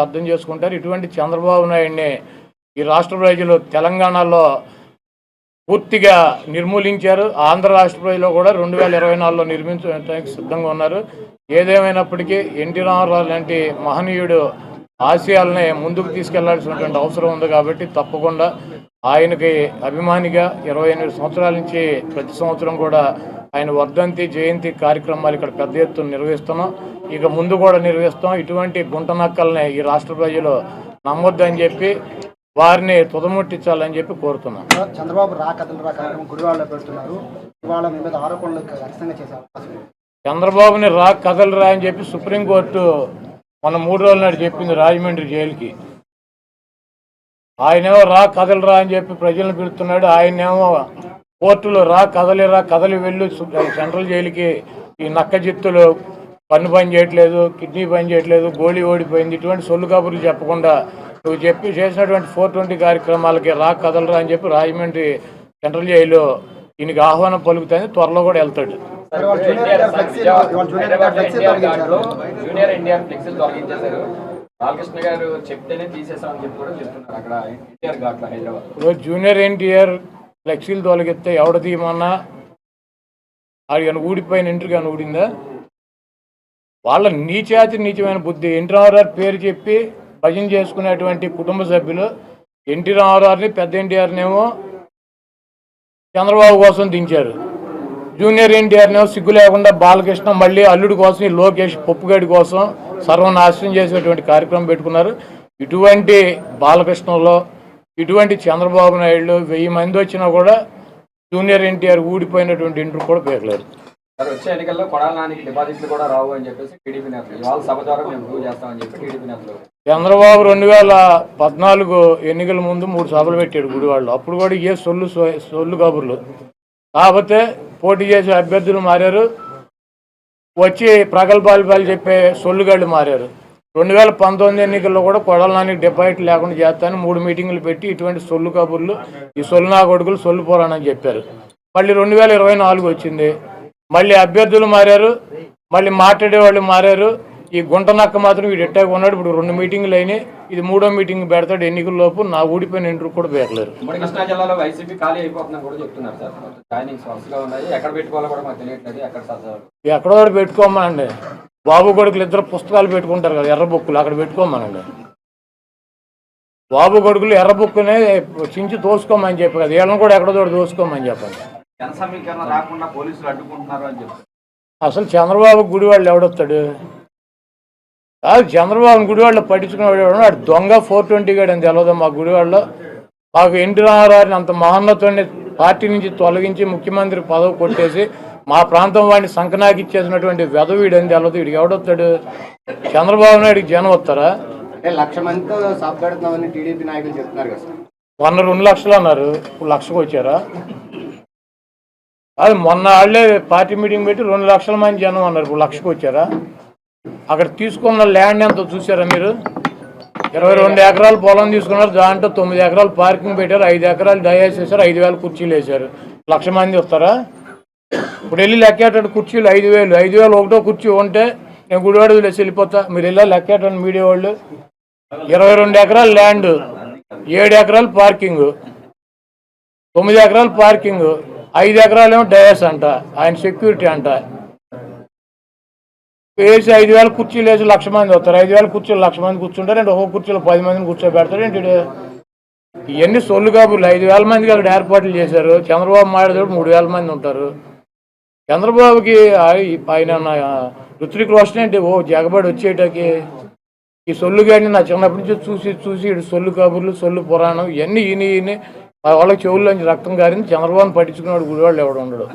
ప్రజలు అర్థం చేసుకుంటారు. ఇటువంటి చంద్రబాబు నాయుడిని ఈ రాష్ట్ర ప్రజలు తెలంగాణలో పూర్తిగా నిర్మూలించారు. ఆంధ్ర రాష్ట్ర ప్రజలు కూడా రెండు వేల ఇరవై నాలుగులో నిర్మించడానికి సిద్ధంగా ఉన్నారు. ఏదేమైనప్పటికీ ఎన్టీ రామారావు లాంటి మహనీయుడు ఆశయాలని ముందుకు తీసుకెళ్ళాల్సినటువంటి అవసరం ఉంది కాబట్టి తప్పకుండా ఆయనకి అభిమానిగా ఇరవై ఎనిమిది సంవత్సరాల నుంచి ప్రతి సంవత్సరం కూడా ఆయన వర్ధంతి జయంతి కార్యక్రమాలు ఇక్కడ పెద్ద ఎత్తున నిర్వహిస్తున్నాం. ఇక ముందు కూడా నిర్వహిస్తాం. ఇటువంటి గుంట నక్కల్ని ఈ రాష్ట్ర ప్రజలు నమ్మొద్దని చెప్పి వారిని తుదముట్టించాలని చెప్పి కోరుతున్నాం. చంద్రబాబు రా కథలు రా కార్యక్రమం గుడివాడలో పెడుతున్నారు. ఇవాళ మీ మీద ఆరోపణలు ఖచ్చితంగా చేసే అవకాశం ఉంది. చంద్రబాబుని రా కథలు రా అని చెప్పి సుప్రీంకోర్టు మన మూడు రోజుల నాడు చెప్పింది రాజమండ్రి జైలుకి. ఆయనేమో రా కథలు రా అని చెప్పి ప్రజలను పిలుస్తున్నాడు. ఆయనేమో కోర్టులో రా కదలి రా కదలి వెళ్ళు సెంట్రల్ జైలుకి ఈ నక్క జిత్తులు పన్ను పని చేయట్లేదు కిడ్నీ పని చేయట్లేదు గోళీ ఓడిపోయింది ఇటువంటి సొల్లు కబుర్లు చెప్పకుండా నువ్వు చెప్పి చేసినటువంటి ఫోర్ ట్వంటీ కార్యక్రమాలకి రా కదలరా అని చెప్పి రాజమండ్రి సెంట్రల్ జైలు ఈయనకి ఆహ్వానం పలుకుతుంది త్వరలో కూడా వెళ్తాడు. ఇప్పుడు జూనియర్ ఎన్టీఆర్ ఫ్లెక్సీలు తొలగిస్తే ఎవడ తీయమన్నా? అది కానీ ఊడిపోయిన ఇంటర్ కానీ ఊడిందా? వాళ్ళ నీచాతి నీచమైన బుద్ధి ఎన్టీ రామారావు పేరు చెప్పి భజన చేసుకునేటువంటి కుటుంబ సభ్యులు ఎన్టీ రామారావుని పెద్ద ఎన్టీఆర్నేమో చంద్రబాబు కోసం దించారు. జూనియర్ ఎన్టీఆర్నేమో సిగ్గు లేకుండా బాలకృష్ణ మళ్ళీ అల్లుడి కోసం ఈ లోకేష్ పప్పుగడి కోసం సర్వనాశనం చేసేటువంటి కార్యక్రమం పెట్టుకున్నారు. ఇటువంటి బాలకృష్ణలో ఇటువంటి చంద్రబాబు నాయుడు వెయ్యి మంది వచ్చినా కూడా జూనియర్ ఎన్టీఆర్ ఊడిపోయినటువంటి ఇంటర్ కూడా పేర్లేదు మరి వచ్చే ఎన్నికల్లో కొడాలనానికి డిపాజిట్లు కూడా రావు అని చెప్పేసి టీడీపీ నేతలు ఇవాళ సభ ద్వారా మేము ప్రూవ్ చేస్తామని చెప్పి టీడీపీ నేతలు చంద్రబాబు రెండు వేల పద్నాలుగు ఎన్నికల ముందు మూడు సభలు పెట్టాడు గుడివాళ్ళు అప్పుడు కూడా ఏ సొల్లు సొల్లు కబుర్లు కాకపోతే పోటీ చేసే అభ్యర్థులు మారారు. వచ్చి ప్రగల్భాలు పాలు చెప్పే సొల్లుగాళ్ళు మారారు. రెండు వేల పంతొమ్మిది ఎన్నికల్లో కూడా కొడలనానికి డిపాజిట్ లేకుండా చేస్తాను మూడు మీటింగులు పెట్టి ఇటువంటి సొల్లు కబుర్లు ఈ సొల్లు నా కొడుకులు సొల్లు పోరానని చెప్పారు. మళ్ళీ రెండు వేల ఇరవై నాలుగు వచ్చింది. మళ్ళీ అభ్యర్థులు మారారు మళ్ళీ మాట్లాడే వాళ్ళు మారారు. ఈ గుంట నక్క మాత్రం వీడు ఎట్టాగా ఉన్నాడు ఇప్పుడు రెండు మీటింగులు అయినాయి. ఇది మూడో మీటింగ్ పెడతాడు ఎన్నికల లోపు. నా ఊడిపోయిన ఇంటర్ కూడా ఉమ్మడి కృష్ణా జిల్లాలో వైసీపీ ఖాళీ అయిపోతుందని కూడా చెప్తున్నారు సార్. ఉన్నాయి. ఎక్కడ పెట్టుకోవాలో కూడా మాకు తెలియట్లేదు. ఎక్కడ సార్ ఎక్కడో ఒకటి పెట్టుకోమనండి. బాబు కొడుకులు ఇద్దరు పుస్తకాలు పెట్టుకుంటారు కదా ఎర్ర బుక్కులు. అక్కడ పెట్టుకోమనండి. బాబు కొడుకులు ఎర్ర బుక్కునే చించి తోసుకోమని చెప్పి కదా వీళ్ళని కూడా ఎక్కడో తోసుకోమని చెప్పండి. జన సమీకరణ రాకుండా పోలీసులు అడ్డుకుంటున్నారు అని చెప్పి. అసలు చంద్రబాబు గుడివాళ్ళు ఎవడొస్తాడు కాదు చంద్రబాబు గుడివాళ్ళు పట్టించుకునేవాడు ఎవడు? వాడు దొంగ ఫోర్ ట్వంటీ గాడు అని తెలియదు మా గుడివాళ్ళలో. మాకు ఎన్టీ రామారావుని అంత మహోన్నతుడిని పార్టీ నుంచి తొలగించి ముఖ్యమంత్రి పదవి కొట్టేసి మా ప్రాంతం వాడిని సంకనాకి ఇచ్చేసినటువంటి వెధవీడు అని తెలియదు వీడికి ఎవడొస్తాడు చంద్రబాబు నాయుడికి జనం వస్తారా? లక్ష మందితో టీడీపీ నాయకులు చెప్తున్నారు కదా సార్. మొన్న రెండు లక్షలు అన్నారు. ఇప్పుడు లక్షకు వచ్చారా? అది మొన్న వాళ్ళే పార్టీ మీటింగ్ పెట్టి రెండు లక్షల మంది జనం అన్నారు ఇప్పుడు లక్షకు వచ్చారా? అక్కడ తీసుకున్న ల్యాండ్ ఎంత చూసారా మీరు? ఇరవై రెండు ఎకరాలు పొలం తీసుకున్నారు. దాంట్లో తొమ్మిది ఎకరాలు పార్కింగ్ పెట్టారు. ఐదు ఎకరాలు డయాస్ వేశారు. ఐదు వేల కుర్చీలు వేశారు. లక్ష మంది వస్తారా? ఇప్పుడు వెళ్ళి లెక్కేటట్టు కుర్చీలు ఐదు వేలు. ఐదు వేలు ఒకటో కుర్చీ ఉంటే నేను గుడివాడ వదిలేసి వెళ్ళిపోతా. మీరు వెళ్ళా లెక్కేటండి మీడియా వాళ్ళు. ఇరవై రెండు ఎకరాలు ల్యాండ్. ఏడు ఎకరాలు పార్కింగ్. తొమ్మిది ఎకరాలు పార్కింగ్. ఐదు ఎకరాలు ఏమో డయాస్ అంట ఆయన సెక్యూరిటీ అంట. వేసి ఐదు వేల కుర్చీలు వేసి లక్ష మంది వస్తారు. ఐదు వేల కుర్చీలు లక్ష మంది కూర్చుంటారు అంటే ఒక్కొక్క కుర్చీలో పది మందిని కూర్చోబెడతారు. ఏంటి ఇవన్నీ సొల్లు కాబులు. ఐదు వేల మందికి అక్కడ ఏర్పాట్లు చేశారు. చంద్రబాబు మాట్లాడేటప్పుడు మూడు వేల మంది ఉంటారు. చంద్రబాబుకి ఆయన నా- రోషన్ ఏంటి? ఓ జగబడి వచ్చేటకి ఈ సొల్లు కానీ నా చిన్నప్పటి నుంచి చూసి చూసి సొల్లు కబుర్లు సొల్లు పురాణం ఇవన్నీ ఈయన ఈయన వాళ్ళకి చెవుల్లోంచి రక్తం గారింది చంద్రబాబు పట్టించుకున్నాడు గుడివాళ్ళు ఎవడు ఉండడు.